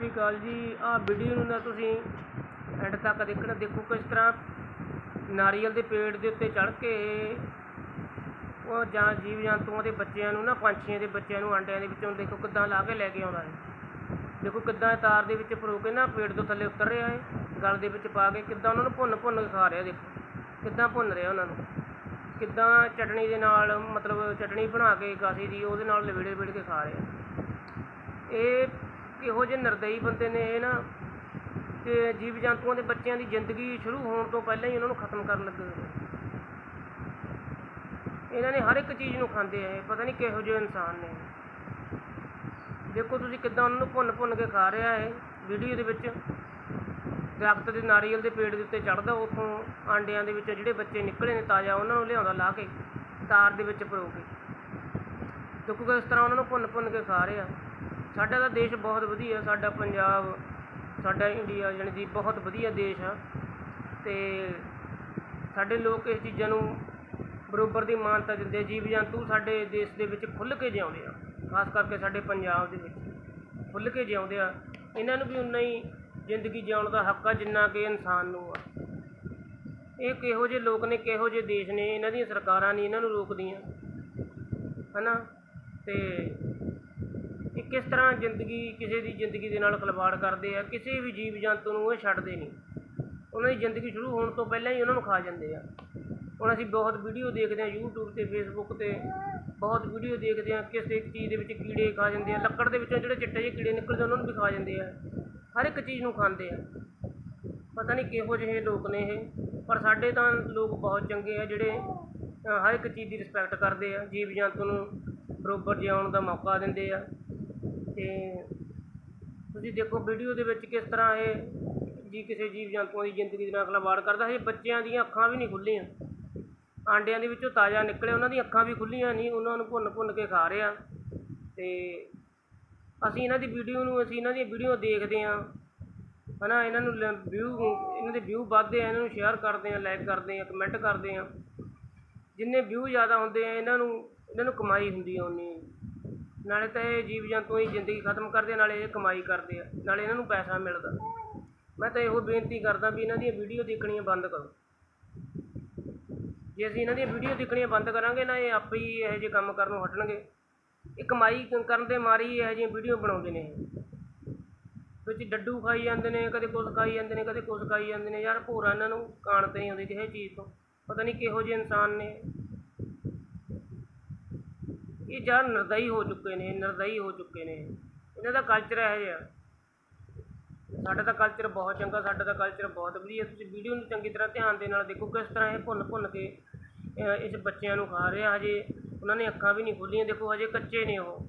ਸ਼੍ਰੀ ਅਕਾਲ ਜੀ। ਆਹ ਵੀਡੀਓ ਨੂੰ ਨਾ ਤੁਸੀਂ ਐਂਡ ਤੱਕ ਦੇਖਣਾ। ਦੇਖੋ ਕਿਸ ਤਰ੍ਹਾਂ ਨਾਰੀਅਲ ਦੇ ਪੇੜ ਦੇ ਉੱਤੇ ਚੜ੍ਹ ਕੇ ਉਹ ਜਾਂ ਜੀਵ ਜੰਤੂਆਂ ਦੇ ਬੱਚਿਆਂ ਨੂੰ ਨਾ, ਪੰਛੀਆਂ ਦੇ ਬੱਚਿਆਂ ਨੂੰ ਆਂਡਿਆਂ ਦੇ ਵਿੱਚੋਂ ਦੇਖੋ ਕਿੱਦਾਂ ਲਾ ਕੇ ਲੈ ਕੇ ਆਉਂਦਾ ਹੈ। ਦੇਖੋ ਕਿੱਦਾਂ ਤਾਰ ਦੇ ਵਿੱਚ ਪਰੋ ਕੇ ਨਾ ਪੇੜ ਤੋਂ ਥੱਲੇ ਉਤਰ ਰਿਹਾ ਹੈ। ਗਲ ਦੇ ਵਿੱਚ ਪਾ ਕੇ ਕਿੱਦਾਂ ਉਹਨਾਂ ਨੂੰ ਭੁੰਨ ਭੁੰਨ ਖਾ ਰਿਹਾ, ਦੇਖੋ। ਕਿੱਦਾਂ ਭੁੰਨ ਰਿਹਾ ਉਹਨਾਂ ਨੂੰ। ਕਿੱਦਾਂ ਚਟਣੀ ਦੇ ਨਾਲ, ਮਤਲਬ ਚਟਣੀ ਬਣਾ ਕੇ ਗਾਸੀ ਦੀ ਉਹਦੇ ਨਾਲ ਲਵੇੜੇ ਵੇੜ ਕੇ ਖਾ ਰਿਹਾ। ਇਹ ਇਹੋ ਜਿਹੇ ਨਿਰਦਈ ਬੰਦੇ ਨੇ ਇਹ ਨਾ ਤੇ ਜੀਵ ਜੰਤੂਆਂ ਦੇ ਬੱਚਿਆਂ ਦੀ ਜ਼ਿੰਦਗੀ ਸ਼ੁਰੂ ਹੋਣ ਤੋਂ ਪਹਿਲਾਂ ਹੀ ਉਹਨਾਂ ਨੂੰ ਖਤਮ ਕਰਨ ਲੱਗੇ ਹੋਏ ਨੇ। ਇਹਨਾਂ ਨੇ ਹਰ ਇੱਕ ਚੀਜ਼ ਨੂੰ ਖਾਂਦੇ ਆ ਇਹ, ਪਤਾ ਨਹੀਂ ਕਿਹੋ ਜਿਹੇ ਇਨਸਾਨ ਨੇ। ਦੇਖੋ ਤੁਸੀਂ ਕਿੱਦਾਂ ਉਹਨਾਂ ਨੂੰ ਭੁੰਨ ਭੁੰਨ ਕੇ ਖਾ ਰਿਹਾ ਹੈ ਵੀਡੀਓ ਦੇ ਵਿੱਚ। ਦਰਖਤ ਦੇ ਨਾਰੀਅਲ ਦੇ ਪੇੜ ਦੇ ਉੱਤੇ ਚੜਦਾ ਉੱਥੋਂ, ਆਂਡਿਆਂ ਦੇ ਵਿੱਚੋਂ ਜਿਹੜੇ ਬੱਚੇ ਨਿਕਲੇ ਨੇ ਤਾਜ਼ਾ, ਉਹਨਾਂ ਨੂੰ ਲਿਆਉਂਦਾ ਲਾ ਕੇ, ਤਾਰ ਦੇ ਵਿੱਚ ਪਰੋ ਕੇ। ਦੇਖੋ ਕਿਸ ਤਰ੍ਹਾਂ ਉਹਨਾਂ ਨੂੰ ਭੁੰਨ ਭੁੰਨ ਕੇ ਖਾ ਰਿਹਾ। ਸਾਡਾ ਤਾਂ ਦੇਸ਼ ਬਹੁਤ ਵਧੀਆ, ਸਾਡਾ ਪੰਜਾਬ, ਸਾਡਾ ਇੰਡੀਆ ਜਾਣੀ ਦੀ ਬਹੁਤ ਵਧੀਆ ਦੇਸ਼ ਆ। ਅਤੇ ਸਾਡੇ ਲੋਕ ਇਸ ਚੀਜ਼ਾਂ ਨੂੰ ਬਰੋਬਰ ਦੀ ਮਾਨਤਾ ਦਿੰਦੇ ਜੀਵ ਜੰਤੂ ਸਾਡੇ ਦੇਸ਼ ਦੇ ਵਿੱਚ ਖੁੱਲ੍ਹ ਕੇ ਜਿਉਂਦੇ ਆ, ਖਾਸ ਕਰਕੇ ਸਾਡੇ ਪੰਜਾਬ ਦੇ ਵਿੱਚ। ਖੁੱਲ੍ਹ ਕੇ ਜਿਉਂਦੇ ਆ। ਇਹਨਾਂ ਨੂੰ ਵੀ ਉਨਾ ਹੀ ਜ਼ਿੰਦਗੀ ਜਿਉਣ ਦਾ ਹੱਕ ਆ, ਜਿੰਨਾ ਕਿ ਇਨਸਾਨ ਨੂੰ ਆ। ਇਹ ਕਿਹੋ ਜਿਹੇ ਲੋਕ ਨੇ, ਕਿਹੋ ਜਿਹੇ ਦੇਸ਼ ਨੇ, ਇਹਨਾਂ ਦੀਆਂ ਸਰਕਾਰਾਂ ਨਹੀਂ ਇਹਨਾਂ ਨੂੰ ਰੋਕਦੀਆਂ। ਹਨਾ? ਤੇ ਇਹ ਕਿਸ ਤਰ੍ਹਾਂ ਜ਼ਿੰਦਗੀ, ਕਿਸੇ ਦੀ ਜ਼ਿੰਦਗੀ ਦੇ ਨਾਲ ਖਿਲਵਾੜ ਕਰਦੇ ਆ, ਕਿਸੇ ਵੀ ਜੀਵ ਜੰਤੂ ਨੂੰ ਇਹ ਛੱਡਦੇ ਨਹੀਂ। ਉਹਨਾਂ ਦੀ ਜ਼ਿੰਦਗੀ ਸ਼ੁਰੂ ਹੋਣ ਤੋਂ ਪਹਿਲਾਂ ਹੀ ਉਹਨਾਂ ਨੂੰ ਖਾ ਜਾਂਦੇ ਆ। ਹੁਣ ਅਸੀਂ ਬਹੁਤ ਵੀਡੀਓ ਦੇਖਦੇ ਹਾਂ YouTube ਤੇ, Facebook ਤੇ, ਬਹੁਤ ਵੀਡੀਓ ਦੇਖਦੇ ਹਾਂ ਕਿਸੇ ਇੱਕ ਚੀਜ਼ ਦੇ ਵਿੱਚ ਕੀੜੇ ਖਾ ਜਾਂਦੇ ਆ, ਲੱਕੜ ਦੇ ਵਿੱਚੋਂ ਜਿਹੜੇ ਚਿੱਟੇ ਜਿਹੇ ਕੀੜੇ ਨਿਕਲਦੇ ਉਹਨਾਂ ਨੂੰ ਵੀ ਖਾ ਜਾਂਦੇ ਆ। ਹਰ ਇੱਕ ਚੀਜ਼ ਨੂੰ ਖਾਂਦੇ ਆ। ਪਤਾ ਨਹੀਂ ਕਿਹੋ ਜਿਹੇ ਲੋਕ ਨੇ ਇਹ, ਪਰ ਸਾਡੇ ਤਾਂ ਲੋਕ ਬਹੁਤ ਚੰਗੇ ਆ ਜਿਹੜੇ ਹਰ ਇੱਕ ਚੀਜ਼ ਦੀ ਰਿਸਪੈਕਟ ਕਰਦੇ ਆ, ਜੀਵ ਜੰਤੂ ਨੂੰ ਬਰੋਬਰ ਜਿਉਣ ਦਾ ਮੌਕਾ ਦਿੰਦੇ ਆ। ਤੇ ਤੁਸੀਂ ਦੇਖੋ ਵੀਡੀਓ ਦੇ ਵਿੱਚ ਕਿਸ ਤਰ੍ਹਾਂ ਇਹ ਜੀ ਕਿਸੇ ਜੀਵ ਜੰਤੂਆਂ ਦੀ ਜ਼ਿੰਦਗੀ ਦੇ ਨਾਲ ਖਿਲਵਾੜ ਕਰਦਾ ਹੈ ਬੱਚਿਆਂ ਦੀਆਂ ਅੱਖਾਂ ਵੀ ਨਹੀਂ ਖੁੱਲੀਆਂ। ਆਂਡਿਆਂ ਦੇ ਵਿੱਚੋਂ ਤਾਜ਼ਾ ਨਿਕਲੇ। ਉਹਨਾਂ ਦੀਆਂ ਅੱਖਾਂ ਵੀ ਖੁੱਲੀਆਂ ਨਹੀਂ। ਉਹਨਾਂ ਨੂੰ ਭੁੰਨ ਭੁੰਨ ਕੇ ਖਾ ਰਿਹਾ। ਤੇ ਅਸੀਂ ਇਹਨਾਂ ਦੀ ਵੀਡੀਓ ਨੂੰ, ਅਸੀਂ ਇਹਨਾਂ ਦੀਆਂ ਵੀਡੀਓ ਦੇਖਦੇ ਹਾਂ। ਹਨਾ, ਇਹਨਾਂ ਨੂੰ ਵਿਊ ਇਹਨਾਂ ਦੇ ਵਿਊ ਵੱਧਦੇ ਆ। ਇਹਨਾਂ ਨੂੰ ਸ਼ੇਅਰ ਕਰਦੇ ਆ ਲਾਈਕ ਕਰਦੇ ਆ ਕਮੈਂਟ ਕਰਦੇ ਆ। ਜਿੰਨੇ ਵਿਊ ਜ਼ਿਆਦਾ ਹੁੰਦੇ ਆ, ਇਹਨਾਂ ਨੂੰ ਇਹਨਾਂ ਨੂੰ ਕਮਾਈ ਹੁੰਦੀ ਆ ਉਨੀ ਨਾਲੇ ਤਾਂ ਇਹ ਜੀਵ ਜੰਤੂ ਹੀ ਜ਼ਿੰਦਗੀ ਖਤਮ ਕਰਦੇ ਆ, ਨਾਲੇ ਇਹ ਕਮਾਈ ਕਰਦੇ ਆ, ਨਾਲੇ ਇਹਨਾਂ ਨੂੰ ਪੈਸਾ ਮਿਲਦਾ। ਮੈਂ ਤਾਂ ਇਹੋ ਬੇਨਤੀ ਕਰਦਾ ਵੀ ਇਹਨਾਂ ਦੀਆਂ ਵੀਡੀਓ ਦੇਖਣੀਆਂ ਬੰਦ ਕਰੋ। ਜੇ ਅਸੀਂ ਇਹਨਾਂ ਦੀਆਂ ਵੀਡੀਓ ਦੇਖਣੀਆਂ ਬੰਦ ਕਰਾਂਗੇ ਨਾ, ਇਹ ਆਪੇ ਹੀ ਇਹੋ ਜਿਹੇ ਕੰਮ ਕਰਨੋਂ ਹਟਣਗੇ। ਇਹ ਕਮਾਈ ਕਰਨ ਦੇ ਮਾਰੀ ਹੀ ਇਹੋ ਜਿਹੀਆਂ ਵੀਡੀਓ ਬਣਾਉਂਦੇ ਨੇ ਇਹ। ਵਿੱਚ ਡੱਡੂ ਖਾਈ ਜਾਂਦੇ ਨੇ, ਕਦੇ ਕੁਛ ਖਾਈ ਜਾਂਦੇ ਨੇ, ਕਦੇ ਕੁਛ ਖਾਈ ਜਾਂਦੇ ਨੇ, ਯਾਰ ਭੋਰਾ ਇਹਨਾਂ ਨੂੰ ਕਾਣ ਤੇ ਨਹੀਂ ਆਉਂਦੀ ਕਿਸੇ ਚੀਜ਼ ਤੋਂ। ਪਤਾ ਨਹੀਂ ਕਿਹੋ ਜਿਹੇ ਇਨਸਾਨ ਨੇ। ਇਹ ਯਾਰ ਹੋ ਚੁੱਕੇ ਨੇ, ਨਿਰਦਈ ਹੋ ਚੁੱਕੇ ਨੇ। ਇਹਨਾਂ ਦਾ ਕਲਚਰ ਇਹੋ ਜਿਹਾ। ਸਾਡਾ ਤਾਂ ਕਲਚਰ ਬਹੁਤ ਚੰਗਾ, ਸਾਡਾ ਤਾਂ ਕਲਚਰ ਬਹੁਤ ਵਧੀਆ। ਤੁਸੀਂ ਵੀਡੀਓ ਨੂੰ ਚੰਗੀ ਤਰ੍ਹਾਂ ਧਿਆਨ ਦੇ ਨਾਲ ਦੇਖੋ ਕਿਸ ਤਰ੍ਹਾਂ ਇਹ ਭੁੰਨ ਭੁੰਨ ਕੇ ਇਸ ਬੱਚਿਆਂ ਨੂੰ ਖਾ ਰਿਹਾ। ਹਜੇ ਉਹਨਾਂ ਨੇ ਅੱਖਾਂ ਵੀ ਨਹੀਂ ਖੋਲੀਆਂ। ਦੇਖੋ, ਹਜੇ ਕੱਚੇ ਨੇ ਉਹ।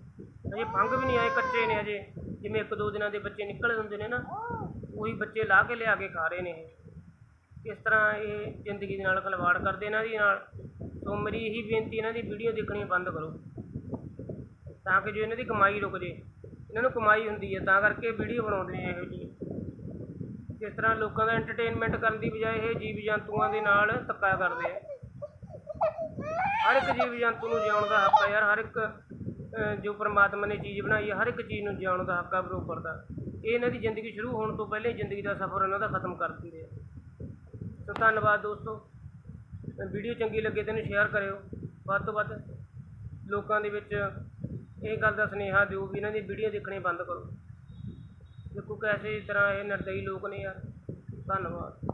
ਹਜੇ ਫੰਗ ਵੀ ਨਹੀਂ ਆਏ, ਕੱਚੇ ਨੇ ਹਜੇ। ਜਿਵੇਂ ਇੱਕ ਦੋ ਦਿਨਾਂ ਦੇ ਬੱਚੇ ਨਿਕਲੇ ਹੁੰਦੇ ਨੇ ਨਾ, ਉਹੀ ਬੱਚੇ ਲਾ ਕੇ ਲਿਆ ਕੇ ਖਾ ਰਹੇ ਨੇ ਇਹ। ਕਿਸ ਤਰ੍ਹਾਂ ਇਹ ਜ਼ਿੰਦਗੀ ਦੇ ਨਾਲ ਖਿਲਵਾੜ ਕਰਦੇ ਇਹਨਾਂ ਦੀ ਨਾਲ। ਸੋ ਮੇਰੀ ਇਹੀ ਬੇਨਤੀ, ਇਹਨਾਂ ਦੀ ਵੀਡੀਓ ਦੇਖਣੀ ਬੰਦ ਕਰੋ। ਤਾਂ ਕਿ ਜੋ ਇਹਨਾਂ ਦੀ ਕਮਾਈ ਰੁਕ ਜੇ, ਇਹਨਾਂ ਨੂੰ ਕਮਾਈ ਹੁੰਦੀ ਹੈ, ਤਾਂ ਕਰਕੇ ਵੀਡੀਓ ਬਣਾਉਂਦੇ ਨੇ ਇਹੋ ਜਿਹੀ। ਕਿਸ ਤਰ੍ਹਾਂ ਲੋਕਾਂ ਦਾ ਐਂਟਰਟੇਨਮੈਂਟ ਕਰਨ ਦੀ ਬਜਾਏ ਇਹ ਜੀਵ ਜੰਤੂਆਂ ਦੇ ਨਾਲ ਧੱਕਾ ਕਰਦੇ ਆ। ਹਰ ਇੱਕ ਜੀਵ ਜੰਤੂ ਨੂੰ ਜਿਉਣ ਦਾ ਹੱਕ ਹੈ ਯਾਰ, ਹਰ ਇੱਕ ਜੋ ਪਰਮਾਤਮਾ ਨੇ ਚੀਜ਼ ਬਣਾਈ ਹੈ ਹਰ ਇੱਕ ਚੀਜ਼ ਨੂੰ ਜਿਉਣ ਦਾ ਹੱਕ ਹੈ ਬਰੋਬਰ ਦਾ। ਇਹ ਇਹਨਾਂ ਦੀ ਜ਼ਿੰਦਗੀ ਸ਼ੁਰੂ ਹੋਣ ਤੋਂ ਪਹਿਲਾਂ ਹੀ ਜ਼ਿੰਦਗੀ ਦਾ ਸਫ਼ਰ ਇਹਨਾਂ ਦਾ ਖਤਮ ਕਰ ਦਿੰਦੇ ਆ। ਸੋ ਧੰਨਵਾਦ ਦੋਸਤੋ। ਵੀਡੀਓ ਚੰਗੀ ਲੱਗੇ ਤੈਨੂੰ ਸ਼ੇਅਰ ਕਰਿਓ। ਵੱਧ ਤੋਂ ਵੱਧ ਲੋਕਾਂ ਦੇ ਵਿੱਚ ਇਹ ਗੱਲ ਦਾ ਸੁਨੇਹਾ ਦਿਓ ਵੀ ਇਹਨਾਂ ਦੀ ਵੀਡੀਓ ਦੇਖਣੀ ਬੰਦ ਕਰੋ। ਦੇਖੋ ਕੈਸੇ ਤਰ੍ਹਾਂ ਇਹ ਨਿਰਦਈ ਲੋਕ ਨੇ ਯਾਰ। ਧੰਨਵਾਦ।